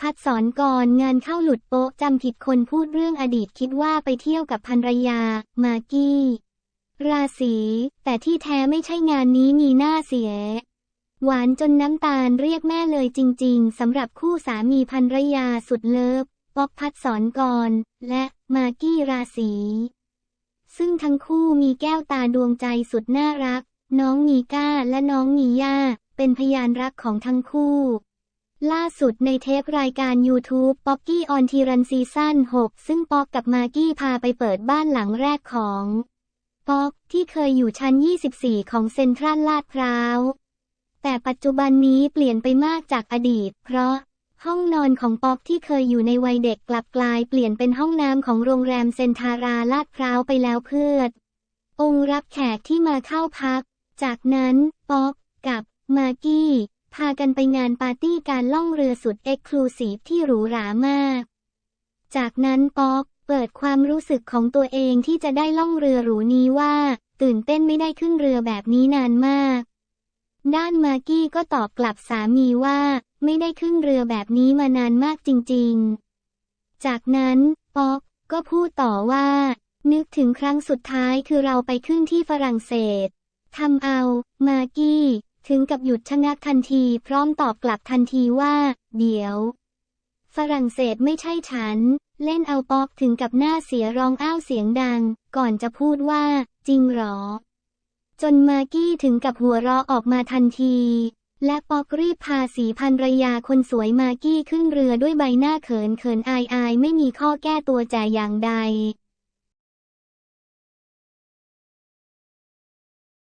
พัดสอนก่อนงานเข้าหลุดโป๊ะจำผิดคนพูดเรื่องอดีตคิดว่าไปเที่ยวกับภรรยา มากกี้ ราศี แต่ที่แท้ไม่ใช่งานนี้มีหน้าเสีย หวานจนน้ำตาลเรียกแม่เลยจริง ๆสำหรับคู่สามีภรรยาสุดเลิฟป๊อกพัดสอนกรและมากกี้ราศีซึ่งทั้งคู่มีแก้วตาดวงใจสุดน่ารัก น้องมีก้าและน้องมีย่า เป็นพยานรักของทั้งคู่ ล่าสุดในเทปรายการ YouTube ป๊อกกี้ออนทีรันซีซั่น6 ซึ่งป๊อกกับมากกี้พาไปเปิดบ้านหลังแรกของป๊อกที่เคยอยู่ชั้น 24 ของเซ็นทรัลลาดพร้าว แต่ปัจจุบันนี้เปลี่ยนไปมากจากอดีต เพราะห้องนอนของป๊อกที่เคยอยู่ในวัยเด็กกลับกลายเปลี่ยนเป็นห้องน้ำของโรงแรมเซนทาราลาดพร้าวไปแล้วเพื่อองค์รับแขกที่มาเข้าพัก จากนั้นป๊อกกับมากี้ พากันไปงานปาร์ตี้การล่องเรือสุดเอ็กซ์คลูซีฟที่หรูหรามาก จากนั้นป๊อกเปิดความรู้สึกของตัวเองที่จะได้ล่องเรือหรูนี้ว่า ตื่นเต้นไม่ได้ขึ้นเรือแบบนี้นานมาก ด้านมากกี้ก็ตอบกลับสามีว่า ไม่ได้ขึ้นเรือแบบนี้มานานมากจริงๆ จากนั้นป๊อกก็พูดต่อว่า นึกถึงครั้งสุดท้ายคือเราไปขึ้นที่ฝรั่งเศสทำเอา มากกี้ ถึงกับหยุดชะงักทันทีพร้อมตอบกลับทันทีว่า เดี๋ยว ฝรั่งเศสไม่ใช่ฉัน เล่นเอาป๊อกถึงกับหน้าเสียร้องอ้าวเสียงดัง ก่อนจะพูดว่า จริงหรอ จนมากี้ถึงกับหัวเราะออกมาทันที และป๊อกรีบพาสีพันรยาคนสวยมากี้ขึ้นเรือด้วยใบหน้าเขินเขินอายอายไม่มีข้อแก้ตัวแต่อย่างใด